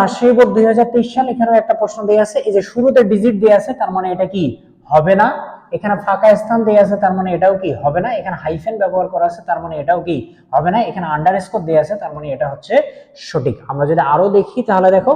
Rajshahi board দুই হাজার তেইশ সাল এখানেও একটা প্রশ্ন দেওয়া আছে, এই যে শুরুতে ডিজিট দেওয়া আছে, তার মানে এটা কি হবে না? এখানে ফাঁকা স্থান দেওয়া আছে, তার মানে এটাও কি হবে না? এখানে হাইফেন ব্যবহার করা আছে, তার মানে এটাও কি হবে না? এখানে আন্ডার স্কোর দেওয়া আছে, তার মানে এটা হচ্ছে সঠিক। আমরা যদি আরও দেখি, তাহলে দেখো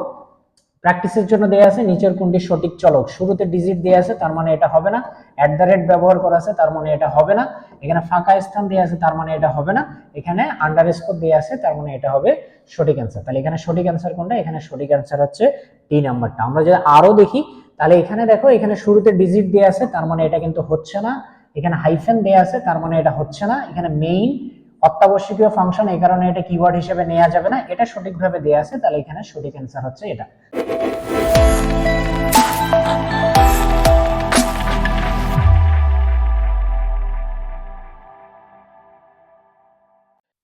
প্র্যাকটিসের জন্য দেওয়া আছে, নিচের কোনটি সঠিক চলক। শুরুতে ডিজিট দেওয়া আছে, তার মানে এটা হবে না। অ্যাট দ্য রেট ব্যবহার করা আছে, তার মানে এটা হবে না। এখানে ফাঁকা স্থান দেওয়া আছে, তার মানে এটা হবে না। এখানে আন্ডার স্কোর দেওয়া আছে, তার মানে এটা হবে সঠিক অ্যান্সার তাহলে এখানে সঠিক অ্যান্সার কোনটা? এখানে সঠিক অ্যান্সার হচ্ছে টি নাম্বারটা আমরা যদি আরও দেখি, তাহলে এখানে দেখো, এখানে শুরুতে ডিজিট দেওয়া আছে, তার মানে এটা কিন্তু হচ্ছে না। এখানে হাইফেন দেওয়া আছে, তার মানে এটা হচ্ছে না। এখানে মেইন অত্যাবশ্যকীয় ফাংশন এই কারণে এটা কিওয়ার্ড হিসেবে নেওয়া যাবে না। এটা সঠিকভাবে দেওয়া আছে, তাহলে এখানে সঠিক অ্যান্সার হচ্ছে এটা।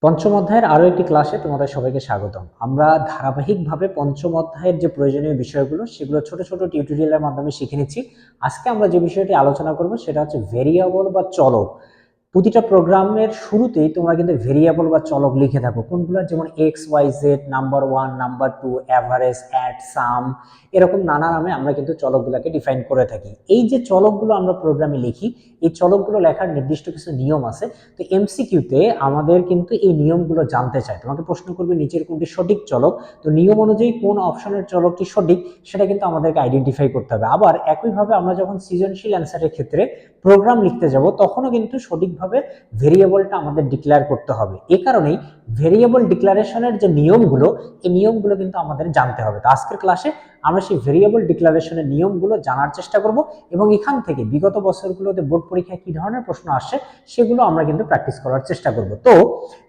পঞ্চম অধ্যায়ের আরও একটি ক্লাসে তোমাদের সবাইকে স্বাগতম। আমরা ধারাবাহিকভাবে পঞ্চম অধ্যায়ের যে প্রয়োজনীয় বিষয়গুলো, সেগুলো ছোট ছোট টিউটোরিয়ালের মাধ্যমে শিখে নিচ্ছি। আজকে আমরা যে বিষয়টি আলোচনা করব, সেটা হচ্ছে ভেরিয়েবল বা চলক। প্রতিটা প্রোগ্রামের শুরুতেই তোমরা কিন্তু ভেরিয়েবল বা চলক লিখে থাকো। কোনগুলো? যেমন X Y Z number one number two average add sum এরকম নানা নামে আমরা কিন্তু চলকগুলোকে ডিফাইন করে থাকি। এই যে চলকগুলো আমরা প্রোগ্রামে লিখি, এই চলকগুলো লেখার নির্দিষ্ট কিছু নিয়ম আছে। তো এমসিকিউতে আমাদের কিন্তু এই নিয়মগুলো জানতে চায়। তোমাকে প্রশ্ন করবে, নিচের কোনটি সঠিক চলক? তো নিয়ম অনুযায়ী কোন অপশনের চলকটি সঠিক, সেটা কিন্তু আমাদেরকে আইডেন্টিফাই করতে হবে। আবার একইভাবে আমরা যখন সৃজনশীল অ্যান্সারের ক্ষেত্রে প্রোগ্রাম লিখতে যাব, তখনও কিন্তু সঠিকভাবে ভেরিয়েবলটা আমাদের ডিক্লেয়ার করতে হবে। এ কারণেই ভেরিয়েবল ডিক্লারেশনের যে নিয়মগুলো, এই নিয়মগুলো কিন্তু আমাদের জানতে হবে। তো আজকের ক্লাসে আমরা সেই ভেরিয়েবল ডিক্লারেশনের নিয়মগুলো জানার চেষ্টা করব এবং এখান থেকে বিগত বছরগুলোতে বোর্ড পরীক্ষায় কী ধরনের প্রশ্ন আসে সেগুলো আমরা কিন্তু প্র্যাকটিস করার চেষ্টা করব। তো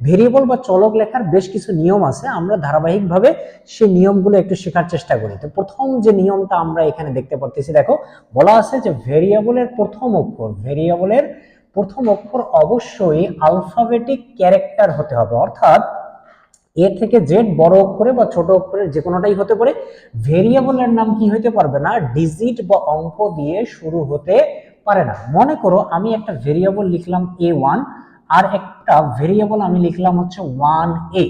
ভেরিয়েবল বা চলক লেখার বেশ কিছু নিয়ম আছে, আমরা ধারাবাহিকভাবে সেই নিয়মগুলো একটু শেখার চেষ্টা করি। তো প্রথম যে নিয়মটা আমরা এখানে দেখতে পারতেছি, দেখো, বলা আছে যে ভেরিয়েবলের প্রথম অক্ষর ভেরিয়েবলের প্রথম অক্ষর অবশ্যই আলফাবেটিক ক্যারেক্টার হতে হবে। অর্থাৎ এ থেকে জেড বড় অক্ষরে বা ছোট অক্ষরে যে কোনোটাই হতে পারে ভেরিয়েবলের নাম কি হতে পারবে না ডিজিট বা অঙ্ক দিয়ে শুরু হতে পারে না। মনে করো আমি একটা ভেরিয়েবল লিখলাম এ ওয়ান আর একটা ভেরিয়েবল আমি লিখলাম হচ্ছে ওয়ান এ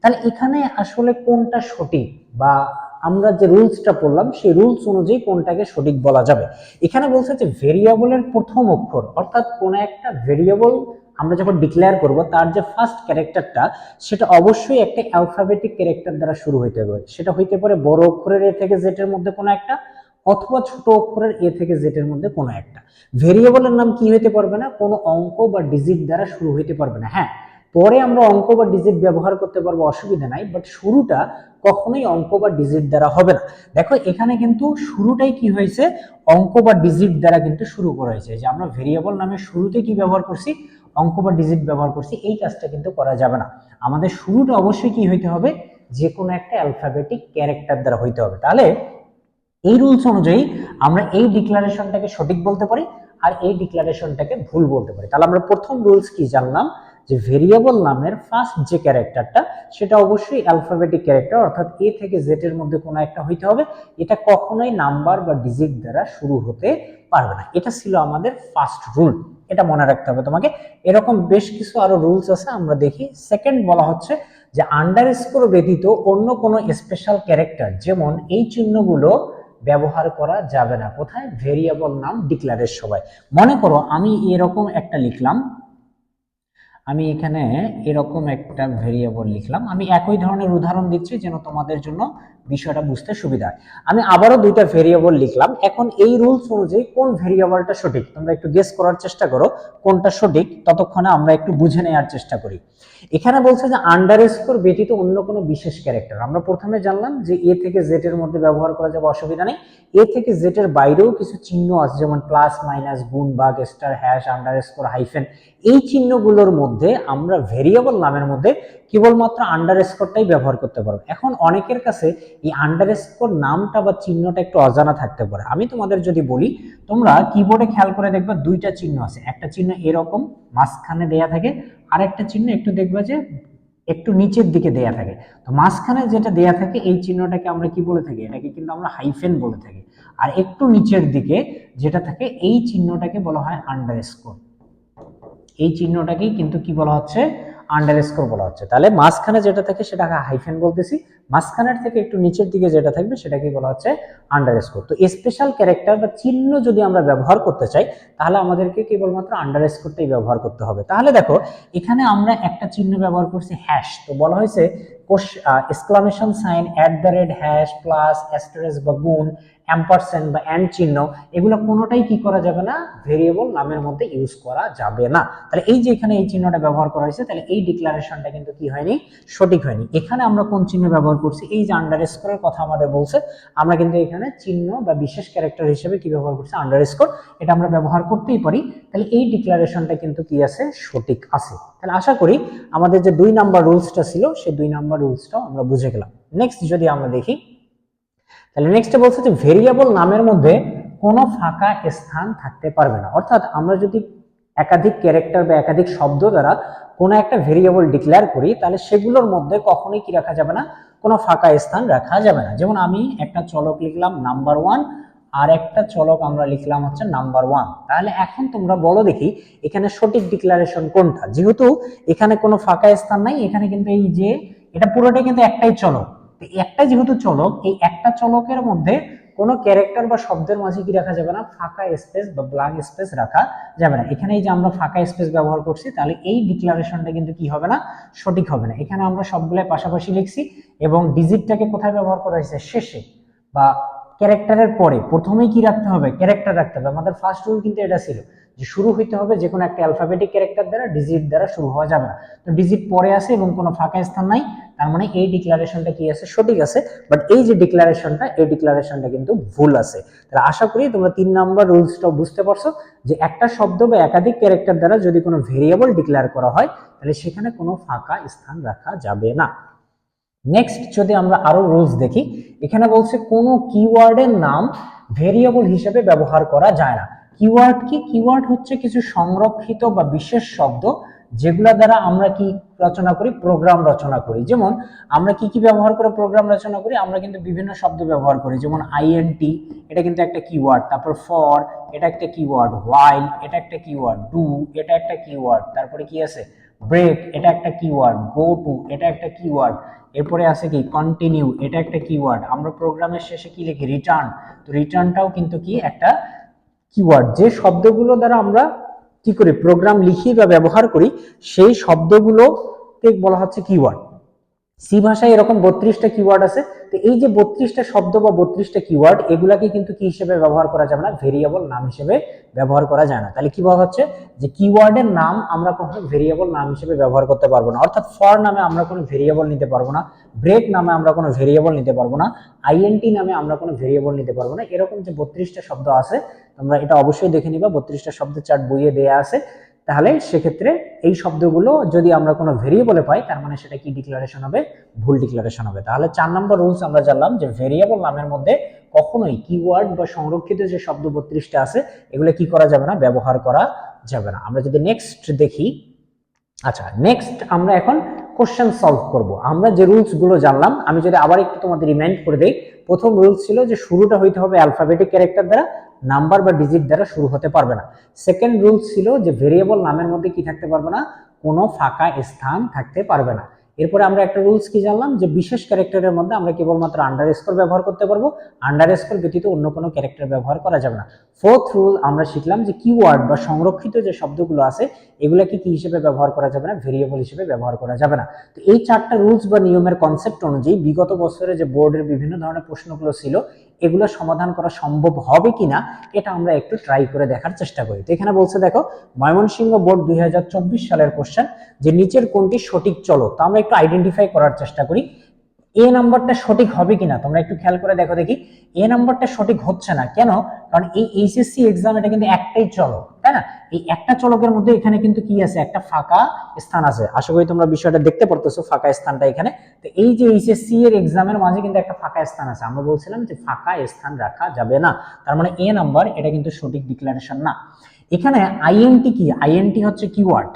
তাহলে এখানে আসলে কোনটা সঠিক বা আমরা যে রুলসটা পড়লাম, সেই রুলস অনুযায়ী কোনটাকে সঠিক বলা যাবে। এখানে বলছে যে ভেরিয়েবলের প্রথম অক্ষর, অর্থাৎ কোন একটা ভেরিয়েবল আমরা যখন ডিক্লেয়ার করব, তার যে ফার্স্ট ক্যারেক্টারটা সেটা অবশ্যই একটা অ্যালফাবেটিক ক্যারেক্টার দ্বারা শুরু হইতে হবে। সেটা হইতে পারে বড় অক্ষরের এ থেকে জেটের মধ্যে কোনো একটা, অথবা ছোট অক্ষরের এ থেকে জেটের মধ্যে কোনো একটা। ভেরিয়েবলের নাম কি হইতে পারবে না? কোনো অঙ্ক বা ডিজিট দ্বারা শুরু হইতে পারবে না। হ্যাঁ পরে আমরা অঙ্ক বা ডিজিট ব্যবহার করতে পারব, অসুবিধা নাই বাট শুরুটা কখনোই অঙ্ক বা ডিজিট দ্বারা হবে না। দেখো, এখানে কিন্তু শুরুটাই কি হয়েছে? অঙ্ক বা ডিজিট দ্বারা কিন্তু শুরু করা হয়েছে। যে আমরা ভেরিয়েবল নামে শুরুতে কি ব্যবহার করছি? অঙ্ক বা ডিজিট ব্যবহার করছি, এই কাজটা কিন্তু করা যাবে না। আমাদের শুরুটা অবশ্যই কি হইতে হবে? যে কোনো একটা অ্যালফাবেটিক ক্যারেক্টার দ্বারা হইতে হবে। তাহলে এই রুলস অনুযায়ী আমরা এই ডিক্লারেশনটাকে সঠিক বলতে পারি, আর এই ডিক্লারেশনটাকে ভুল বলতে পারি। তাহলে আমরা প্রথম রুলস কি জানলাম? যে ভেরিয়েবল নামের ফার্স্ট যে ক্যারেক্টারটা সেটা অবশ্যই অ্যালফাবেটিক ক্যারেক্টার অর্থাৎ এ থেকে জেড এর মধ্যে কোনো একটা হইতে হবে। এটা কখনোই নাম্বার বা ডিজিট দ্বারা শুরু হতে পারবে না। এটা ছিল আমাদের ফার্স্ট রুল এটা মনে রাখতে হবে তোমাকে। এরকম বেশ কিছু আরও রুলস আছে, আমরা দেখি। সেকেন্ড বলা হচ্ছে যে আন্ডার স্কোর ব্যতীত অন্য কোনো স্পেশাল ক্যারেক্টার যেমন এই চিহ্নগুলো ব্যবহার করা যাবে না। কোথায়? ভেরিয়েবল নাম ডিক্লারের সময় মনে করো আমি এরকম একটা লিখলাম আমি এখানে এরকম একটা ভেরিয়েবল লিখলাম। আমি একই ধরনের উদাহরণ দিচ্ছি যেন তোমাদের জন্য বিষয়টা বুঝতে সুবিধা হয়। আমি আবারও দুইটা ভেরিয়েবল লিখলাম। এখন এই রুলস অনুযায়ী কোন ভেরিয়েবলটা সঠিক? তোমরা একটু গেস করার চেষ্টা করো কোনটা সঠিক। ততক্ষণে আমরা একটু বুঝে নেওয়ার চেষ্টা করি। এখানে বলছে যে আন্ডার স্কোর ব্যতীত অন্য কোনো বিশেষ ক্যারেক্টার আমরা প্রথমে জানলাম যে এ থেকে জেড এর মধ্যে ব্যবহার করা যাবে অসুবিধা নেই। এ থেকে জেড এর বাইরেও কিছু চিহ্ন আছে যেমন প্লাস মাইনাস গুণ বাগ star hash underscore hyphen এই চিহ্নগুলোর মধ্যে আমরা ভেরিয়েবল নামের মধ্যে কেবলমাত্র আন্ডার স্কোরটাই ব্যবহার করতে পারব। এখন অনেকের কাছে এই আন্ডার স্কোর নামটা বা চিহ্নটা একটু অজানা থাকতে পারে। আমি তোমাদের যদি বলি, তোমরা কিবোর্ডে খেয়াল করে দেখবা দুইটা চিহ্ন আছে। একটা চিহ্ন এরকম, মাঝখানে দেয়া থাকে। আর একটা চিহ্ন একটু দেখবা যে একটু নিচের দিকে দেয়া থাকে। তো মাঝখানে যেটা দেয়া থাকে, এই চিহ্নটাকে আমরা কি বলে থাকি? এটাকে কিন্তু আমরা হাইফেন বলে থাকি। আর একটু নিচের দিকে যেটা থাকে, এই চিহ্নটাকে বলা হয় আন্ডার স্কোর এই চিহ্নটাকেই কিন্তু কি বলা হচ্ছে? আন্ডার স্কোর বলা হচ্ছে। তাহলে মাঝখানে যেটা থাকে সেটাকে হাইফেন বলতেছি। মাঝখানের থেকে একটু নিচের দিকে যেটা থাকবে সেটাকে বলা হচ্ছে আন্ডার স্কোর তো স্পেশাল ক্যারেক্টার বা চিহ্ন যদি আমরা ব্যবহার করতে চাই, তাহলে আমাদেরকে কেবলমাত্র আন্ডার স্কোরটাই ব্যবহার করতে হবে। তাহলে দেখো, এখানে আমরা একটা চিহ্ন ব্যবহার করছি হ্যাশ তো বলা হয়েছে exclamation sign at the rate hash plus asterisk বা গুণ অ্যাম্পারসেন্ট বা অ্যান্ড চিহ্ন, এগুলো কোনোটাই কি করা যাবে না? ভেরিয়েবল নামের মধ্যে ইউজ করা যাবে না। তাহলে এই যে এখানে এই চিহ্নটা ব্যবহার করা হয়েছে, তাহলে এই ডিক্লারেশনটা কিন্তু কি হয়নি? সঠিক হয়নি। এখানে আমরা কোন চিহ্ন ব্যবহার করছি, এই যে আন্ডার স্কোরের কথা আমাদের বলছে, আমরা কিন্তু এখানে চিহ্ন বা বিশেষ ক্যারেক্টার হিসেবে কি ব্যবহার করছি? আন্ডার স্কোর এটা আমরা ব্যবহার করতেই পারি। তাহলে এই ডিক্লারেশনটা কিন্তু কি আছে? সঠিক আছে। তাহলে আশা করি আমাদের যে দুই নাম্বার রুলসটা ছিল, সেই দুই নাম্বার রুলসটাও আমরা বুঝে গেলাম। নেক্সট যদি আমরা দেখি, তাহলে নেক্সটে বলছে যে ভেরিয়েবল নামের মধ্যে কোনো ফাঁকা স্থান থাকতে পারবে না। অর্থাৎ আমরা যদি একাধিক ক্যারেক্টার বা একাধিক শব্দ দ্বারা কোনো একটা ভেরিয়েবল ডিক্লেয়ার করি, তাহলে সেগুলোর মধ্যে কখনোই কি রাখা যাবে না? কোনো ফাঁকা স্থান রাখা যাবে না। যেমন আমি একটা চলক লিখলাম নাম্বার ওয়ান আর একটা চলক আমরা লিখলাম হচ্ছে নাম্বার ওয়ান তাহলে এখন তোমরা বলো দেখি, এখানে সঠিক ডিক্লারেশন কোনটা? যেহেতু এখানে কোনো ফাঁকা স্থান নাই, এখানে কিন্তু এই যে, এটা পুরোটাই কিন্তু একটাই চলক। একটাই একটা যেহেতু চলক, এই একটা চলকের মধ্যে কোনো ক্যারেক্টার বা শব্দের মাঝে কি রাখা যাবে না? ফাঁকা স্পেস বা ব্ল্যাঙ্ক স্পেস রাখা যাবে না। এখানে এই যে আমরা ফাঁকা স্পেস ব্যবহার করছি, তাহলে এই ডিক্লারেশনটা কিন্তু কি হবে না? সঠিক হবে না। এখানে আমরা সবগুলোই পাশাপাশি লিখছি এবং ডিজিটটাকে কোথায় ব্যবহার করা হয়েছে? শেষে বা ক্যারেক্টারের পরে। প্রথমেই কি রাখতে হবে? ক্যারেক্টার রাখতে হবে। আমাদের ফার্স্ট রুল কিন্তু এটা ছিল। যে শুরু হইতে হবে যে কোনো একটা অ্যালফাবেটিক ক্যারেক্টার দ্বারা ডিজিট দ্বারা শুরু হওয়া যাবে না। তো ডিজিট পরে আছে এবং কোনো ফাঁকা স্থান নাই, তার মানে এই ডিক্লারেশনটা কি আছে? সঠিক আছে বাট এই যে ডিক্লারেশনটা এই ডিক্লারেশনটা কিন্তু ভুল আছে। তাহলে আশা করি তোমরা তিন নম্বর রুলসটাও বুঝতে পারছ যে একটা শব্দ বা একাধিক ক্যারেক্টার দ্বারা যদি কোনো ভেরিয়েবল ডিক্লেয়ার করা হয়, তাহলে সেখানে কোনো ফাঁকা স্থান রাখা যাবে না। নেক্সট যদি আমরা আরও রুলস দেখি, এখানে বলছে কোনো কিওয়ার্ডের নাম ভেরিয়েবল হিসেবে ব্যবহার করা যায় না। কিওয়ার্ড কি? কিওয়ার্ড হচ্ছে কিছু সংরক্ষিত বা বিশেষ শব্দ যেগুলা দ্বারা আমরা কি রচনা করি? প্রোগ্রাম রচনা করি। যেমন আমরা কি কি ব্যবহার করে প্রোগ্রাম রচনা করি? আমরা কিন্তু বিভিন্ন শব্দ ব্যবহার করি। যেমন আইএনটি এটা কিন্তু একটা কিওয়ার্ড তারপর ফর এটা একটা কিওয়ার্ড ওয়াইল এটা একটা কিওয়ার্ড ডু এটা একটা কিওয়ার্ড তারপরে কি আছে? ব্রেক এটা একটা কিওয়ার্ড গো টু এটা একটা কিওয়ার্ড এরপরে আছে কি? কন্টিনিউ এটা একটা কিওয়ার্ড আমরা প্রোগ্রামের শেষে কি লিখি? রিটার্ন তো রিটার্নটাও কিন্তু কি? একটা কিওয়ার্ড যে শব্দগুলো দ্বারা আমরা কি করি প্রোগ্রাম লিখি বা ব্যবহার করি, সেই শব্দগুলোকে বলা হচ্ছে কিওয়ার্ড সি ভাষায় এরকম বত্রিশটা কিওয়ার্ড আছে, তো এই যে বত্রিশটা শব্দ বা বত্রিশটা কিওয়ার্ড এগুলাকে কিন্তু কি হিসেবে ব্যবহার করা যাবে না ভেরিয়েবল নাম হিসেবে ব্যবহার করা যায় না। তাহলে কি বলা হচ্ছে? যে কিওয়ার্ডের নাম আমরা কখনো ভেরিয়েবল নাম হিসেবে ব্যবহার করতে পারব না। অর্থাৎ ফর নামে আমরা কোনো ভেরিয়েবল নিতে পারব না ব্রেক নামে আমরা কোনো ভেরিয়েবল নিতে পারব না আইএনটি নামে আমরা কোনো ভেরিয়েবল নিতে পারব না। এরকম যে বত্রিশটা শব্দ আছে, তোমরা এটা অবশ্যই দেখে নিবা। বত্রিশটা শব্দের চার্ট বইয়ে দেয়া আছে। তাহলে সেক্ষেত্রে এই শব্দগুলো যদি আমরা কোনো ভেরিয়েবলে পাই, তার মানে সেটা কি ডিক্লারেশন হবে? ভুল ডিক্লারেশন হবে। তাহলে চার নম্বর রুলস আমরা জানলাম যে ভেরিয়েবল নামের মধ্যে কখনোই কিওয়ার্ড বা সংরক্ষিত যে শব্দ বত্রিশটা আছে, এগুলো কি করা যাবে না? ব্যবহার করা যাবে না। আমরা যদি নেক্সট দেখি আচ্ছা নেক্সট আমরা এখন কোশ্চেন সলভ করব। আমরা যে রুলসগুলো জানলাম, আমি যদি আবার একটু তোমাদের রিমাইন্ড করে দেই, প্রথম রুলস ছিল যে শুরুটা হইতে হবে অ্যালফাবেটিক ক্যারেক্টার দ্বারা নাম্বার বা ডিজিট দ্বারা শুরু হতে পারবে না। সেকেন্ড রুলস ছিল যে ভেরিয়েবল নামের মধ্যে কি থাকতে পারবে না, কোনো ফাঁকা স্থান থাকতে পারবে না। এরপরে আমরা একটা রুলস কি জানলাম? যে বিশেষ ক্যারেক্টারের মধ্যে আমরা কেবলমাত্র আন্ডার স্কোর ব্যবহার করতে পারব। আন্ডার স্কোর ব্যতীত অন্য কোনো ক্যারেক্টার ব্যবহার করা যাবে না। ফোর্থ রুল আমরা শিখলাম যে কিওয়ার্ড বা সংরক্ষিত যে শব্দগুলো আছে, এগুলাকে কি হিসেবে ব্যবহার করা যাবে না? ভেরিয়েবল হিসেবে ব্যবহার করা যাবে না। তো এই চারটা রুলস বা নিয়মের কনসেপ্ট অনুযায়ী বিগত বছরে যে বোর্ডের বিভিন্ন ধরনের প্রশ্নগুলো ছিল এগুলো সমাধান করা সম্ভব হবে কিনা, এটা আমরা একটু ট্রাই করে দেখার চেষ্টা করি। তো এখানে বলছে, দেখো, ময়মনসিংহ বোর্ড দুই হাজার চব্বিশ সালের কোশ্চেন যে নিচের কোনটি সঠিক চলো? তো আমরা একটু আইডেন্টিফাই করার চেষ্টা করি। এ নাম্বারটা সঠিক হবে কিনা? তোমরা একটু খেয়াল করে দেখো দেখি। এ নাম্বারটা সঠিক হচ্ছে না। কেন? কারণ এই এইচএসসি এক্সাম এটা কিন্তু একটাই চলক, তাই না? এই একটা চলকের মধ্যে এখানে কিন্তু কি আছে? একটা ফাঁকা স্থান আছে। আশা করি তোমরা বিষয়টা দেখতে পারতেছো, ফাঁকা স্থানটা এখানে। তো এই যে এইচএসসি এর এক্সামের মাঝে কিন্তু একটা ফাঁকা স্থান আছে। আমরা বলছিলাম যে ফাঁকা স্থান রাখা যাবে না। তার মানে এ নাম্বার এটা কিন্তু সঠিক ডিক্লারেশন না। এখানে আইএনটি কি? আইএনটি হচ্ছে কিওয়ার্ড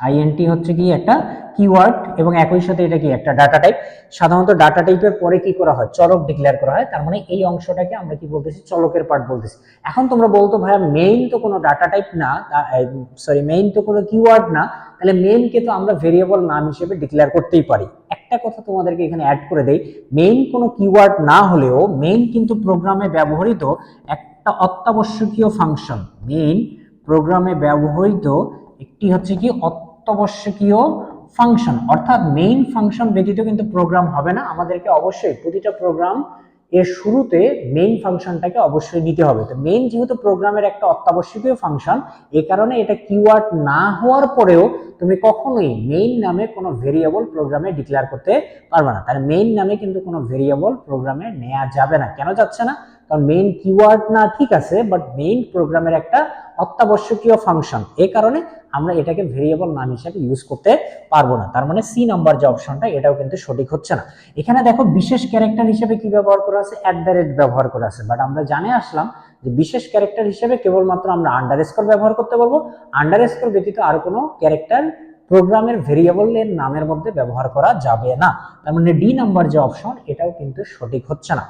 আইএনটি হচ্ছে কি একটা কিওয়ার্ড এবং একই সাথে এটা কি একটা ডাটা টাইপ সাধারণত ডাটা টাইপের পরে কি করা হয়? চলক ডিক্লেয়ার করা হয়। তার মানে এই অংশটাকে আমরা কি বলতেছি? চলকের পার্ট বলতেছি। এখন তোমরা বলতো, ভাইয়া মেইন তো কোনো ডাটা টাইপ না সরি মেইন তো কোনো কিওয়ার্ড না, তাহলে মেইনকে তো আমরা ভেরিয়েবল নাম হিসেবে ডিক্লেয়ার করতেই পারি। একটা কথা তোমাদেরকে এখানে অ্যাড করে দেই মেইন কোনো কিওয়ার্ড না হলেও মেইন কিন্তু প্রোগ্রামে ব্যবহৃত একটা অত্যাবশ্যকীয় ফাংশন মেইন প্রোগ্রামে ব্যবহৃত একটি হচ্ছে কি অত্যাবশ্যকীয় ফাংশন অর্থাৎ মেইন ফাংশন ব্যতীত কিন্তু প্রোগ্রাম হবে না। আমাদেরকে অবশ্যই প্রতিটা প্রোগ্রাম এর শুরুতে মেইন ফাংশনটাকে অবশ্যই নিতে হবে। তো মেইন যেহেতু প্রোগ্রামের একটা অত্যাবশ্যকীয় ফাংশন এ কারণে এটা কিওয়ার্ড না হওয়ার পরেও তুমি কখনোই মেইন নামে কোনো ভেরিয়েবল প্রোগ্রামে ডিক্লেয়ার করতে পারবে না। তাহলে মেইন নামে কিন্তু কোনো ভেরিয়েবল প্রোগ্রামে নেওয়া যাবে না। কেন যাচ্ছে না? কারণ মেইন কিওয়ার্ড না ঠিক আছে বাট মেইন প্রোগ্রামের একটা অত্যাবশ্যকীয় ফাংশন এই কারণে আমরা এটাকে ভেরিয়েবল নাম হিসেবে ইউজ করতে পারব না। তার মানে সি নাম্বার যে অপশনটা এটাও কিন্তু সঠিক হচ্ছে না। এখানে দেখো বিশেষ ক্যারেক্টার হিসেবে কি ব্যবহার করা আছে? অ্যাট দ্য রেট ব্যবহার করা আছে। বাট আমরা জানে আসলাম যে বিশেষ ক্যারেক্টার হিসেবে কেবলমাত্র আমরা আন্ডার স্কোর ব্যবহার করতে পারব। আন্ডার স্কোর ব্যতীত আর কোনো ক্যারেক্টার প্রোগ্রামের ভেরিয়েবলের নামের মধ্যে ব্যবহার করা যাবে না। তার মানে ডি নাম্বার যে অপশন এটাও কিন্তু সঠিক হচ্ছে না।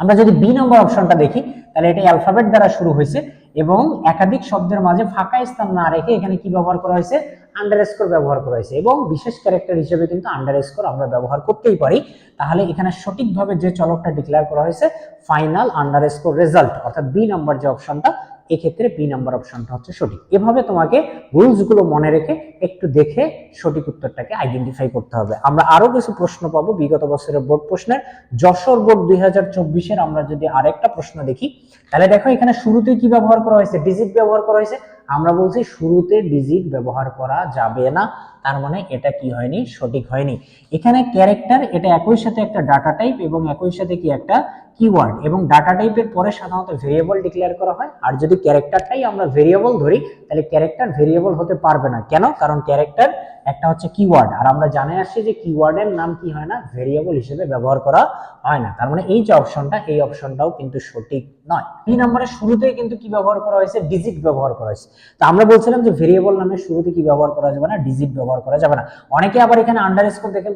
আমরা যদি বি নম্বর অপশনটা দেখি, তাহলে এটা অ্যালফাবেট দ্বারা শুরু হয়েছে। এবং একাধিক শব্দের মাঝে ফাঁকা স্থান না রেখে এখানে কি ব্যবহার করা হয়েছে? আন্ডার ব্যবহার করা হয়েছে। এবং বিশেষ ক্যারেক্টার হিসেবে কিন্তু আন্ডার আমরা ব্যবহার করতেই পারি। তাহলে এখানে সঠিকভাবে যে চলকটা ডিক্লেয়ার করা হয়েছে ফাইনাল আন্ডার রেজাল্ট অর্থাৎ বি নাম্বার যে অপশনটা এক্ষেত্রে বি নাম্বার অপশনটা হচ্ছে সঠিক। এভাবে তোমাকে রুলসগুলো মনে রেখে একটু দেখে সঠিক উত্তরটাকে আইডেন্টিফাই করতে হবে। আমরা আরও কিছু প্রশ্ন পাবো বিগত বছরের বোর্ড প্রশ্নের। যশোর বোর্ড দুই হাজার চব্বিশের আমরা যদি আরেকটা প্রশ্ন দেখি, তাহলে দেখো এখানে শুরুতে কি ব্যবহার করা হয়েছে? ডিজিট ব্যবহার করা হয়েছে। আমরা বলছি শুরুতে ডিজিট ব্যবহার করা যাবে না, তার মানে এটা কি হয়নি? সঠিক হয়নি। এখানে ক্যারেক্টার এটা একই সাথে একটা ডাটা টাইপ এবং একই সাথে কি একটা কিওয়ার্ড এবং ডাটা টাইপের পরে সাধারণত ভেরিয়েবল ডিক্লেয়ার করা হয়। আর যদি ক্যারেক্টারটাই আমরা ভেরিয়েবল ধরি, তাহলে ক্যারেক্টার ভেরিয়েবল হতে পারবে না। কেন? কারণ ক্যারেক্টার একটা হচ্ছে কিওয়ার্ড আর আমরা জানে আসছি যে কিওয়ার্ডের নাম কি হয় না? ভেরিয়েবল হিসেবে ব্যবহার করা হয় না। তার মানে এই যে অপশনটা এই অপশনটাও কিন্তু সঠিক নয়। এই নাম্বারের শুরুতেই কিন্তু কি ব্যবহার করা হয়েছে? ডিজিট ব্যবহার করা হয়েছে। তো আমরা বলছিলাম যে ভেরিয়েবল নামের শুরুতে কি ব্যবহার করা যাবে না? ডিজিট ব্যবহার করা যাবে না। অনেকে আবার এখানে আন্ডার স্কোর দেখে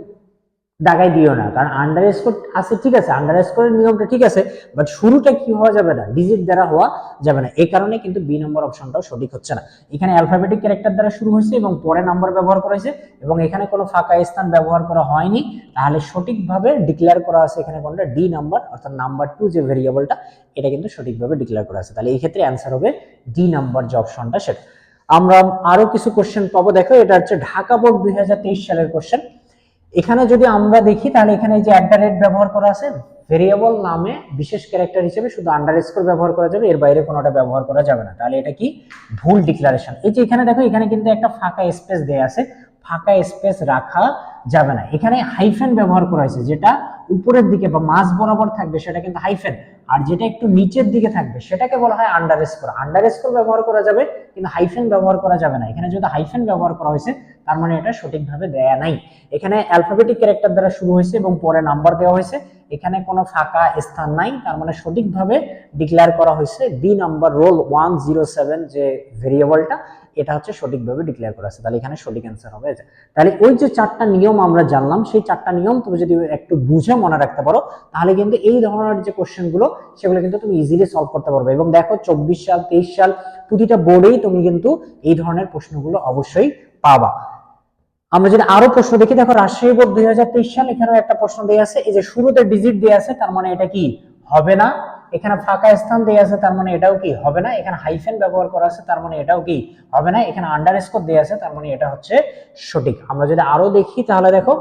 দাগাই দিও না। কারণ আন্ডার স্কোর আছে, ঠিক আছে আন্ডার স্কোরের নিয়মটা ঠিক আছে বাট শুরুটা কি হওয়া যাবে না ডিজিট দ্বারা হওয়া যাবে না। এই কারণে কিন্তু বি নম্বর অপশনটাও সঠিক হচ্ছে না। এখানে অ্যালফাবেটিক ক্যারেক্টার দ্বারা শুরু হয়েছে এবং পরে নাম্বার ব্যবহার করা হয়েছে, এবং এখানে কোনো ফাঁকা স্থান ব্যবহার করা হয়নি। তাহলে সঠিকভাবে ডিক্লেয়ার করা আছে এখানে কোনটা ডি নাম্বার অর্থাৎ নাম্বার টু যে ভেরিয়েবলটা এটা কিন্তু সঠিকভাবে ডিক্লেয়ার করা আছে। তাহলে এই ক্ষেত্রে অ্যান্সার হবে ডি নাম্বার যে অপশনটা সেটা। আমরা আরও কিছু কোশ্চেন পাবো। দেখো, এটা হচ্ছে ঢাকা বোর্ড দুই হাজার তেইশ সালের কোশ্চেন এখানে যদি আমরা দেখি, তাহলে এখানে যে অ্যাট দ্য রেট ব্যবহার করা আছে ভেরিয়েবল নামে বিশেষ ক্যারেক্টার হিসেবে শুধু আন্ডার স্কোর ব্যবহার করা যাবে, এর বাইরে কোনোটা ব্যবহার করা যাবে না। তাহলে এটা কি? ভুল ডিক্লারেশন এই যে এখানে দেখো, এখানে কিন্তু একটা ফাঁকা স্পেস দেয়া আছে। ফাঁকা স্পেস রাখা যাবে না। এখানে হাইফেন ব্যবহার করা হয়েছে, যেটা উপরের দিকে বা মাঝ বরাবর থাকবে, সেটা কিন্তু হাইফেন আর যেটা একটু নিচের দিকে থাকবে, সেটাকে বলা হয় আন্ডার স্কোর আন্ডার স্কোর ব্যবহার করা যাবে, কিন্তু হাইফেন ব্যবহার করা যাবে না। এখানে যদি হাইফেন ব্যবহার করা হয়েছে, তার মানে এটা সঠিকভাবে দেয়া নাই। এখানে অ্যালফাবেটিক ক্যারেক্টার দ্বারা শুরু হয়েছে এবং পরে নাম্বার দেওয়া হয়েছে। এখানে কোনো ফাঁকা স্থান নাই, তার মানে সঠিকভাবে ডিক্লেয়ার করা হয়েছে। B number roll one zero seven যে ভেরিয়েবলটা এটা হচ্ছে সঠিকভাবে ডিক্লেয়ার করা আছে। তাহলে এখানে সঠিক অ্যান্সার হবে। তাহলে ওই যে চারটা নিয়ম আমরা জানলাম, সেই চারটা নিয়ম তুমি যদি একটু বুঝে মনে রাখতে পারো, তাহলে কিন্তু এই ধরনের যে কোশ্চেনগুলো সেগুলো কিন্তু তুমি ইজিলি সলভ করতে পারবে। এবং দেখো, চব্বিশ সাল, তেইশ সাল প্রতিটা বোর্ডেই তুমি কিন্তু এই ধরনের প্রশ্নগুলো অবশ্যই পাবা। আমরা যদি আরও প্রশ্ন দেখি, দেখো, রাজশাহী বোর্ড দুই সাল এখানেও একটা প্রশ্ন দেওয়া আছে। এই যে শুরুতে ডিজিট দেওয়া আছে, তার মানে এটা কি? হবে না। এখানে ফাঁকা স্থান দেওয়া আছে, তার মানে এটাও কি হবে না? এখানে হাইফেন ব্যবহার করা আছে, তার মানে এটাও কি হবে না? এখানে আন্ডার স্কোর দেওয়া আছে, তার মানে এটা হচ্ছে সঠিক। আমরা যদি আরও দেখি, তাহলে দেখো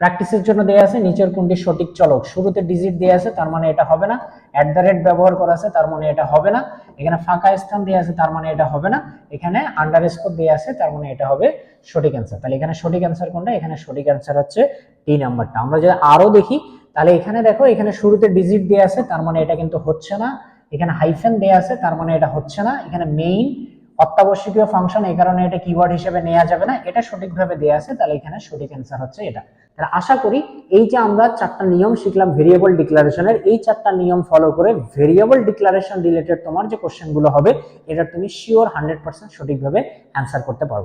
প্র্যাকটিসের জন্য দেওয়া আছে, নিচের কোনটি সঠিক? চলক শুরুতে ডিজিট দেওয়া আছে, তার মানে এটা হবে না। অ্যাট দ্য রেট ব্যবহার করা আছে, তার মানে এটা হবে না। এখানে ফাঁকা স্থান দেওয়া আছে, তার মানে এটা হবে না। এখানে আন্ডার স্কোর দেওয়া আছে, তার মানে এটা হবে সঠিক অ্যান্সার তাহলে এখানে সঠিক অ্যান্সার কোনটা? এখানে সঠিক অ্যান্সার হচ্ছে টি। নাম্বারটা আমরা যদি আরও দেখি তাহলে এখানে দেখো, এখানে শুরুতে ডিজিট দেওয়া আছে, তার মানে এটা কিন্তু হচ্ছে না। এখানে হাইফেন দেওয়া আছে, তার মানে এটা হচ্ছে না। এখানে মেইন অত্যাবশ্যকীয় ফাংশন এই কারণে এটা কিওয়ার্ড হিসেবে নেওয়া যাবে না। এটা সঠিকভাবে দেওয়া আছে, তাহলে এখানে সঠিক অ্যান্সার হচ্ছে এটা। তাহলে আশা করি এই যে আমরা চারটা নিয়ম শিখলাম ভেরিয়েবল ডিক্লারেশনের এই চারটা নিয়ম ফলো করে ভেরিয়েবল ডিক্লারেশন রিলেটেড তোমার যে কোশ্চেনগুলো হবে, এটা তুমি শিওর হান্ড্রেড পার্সেন্ট সঠিকভাবে অ্যান্সার করতে পারবা।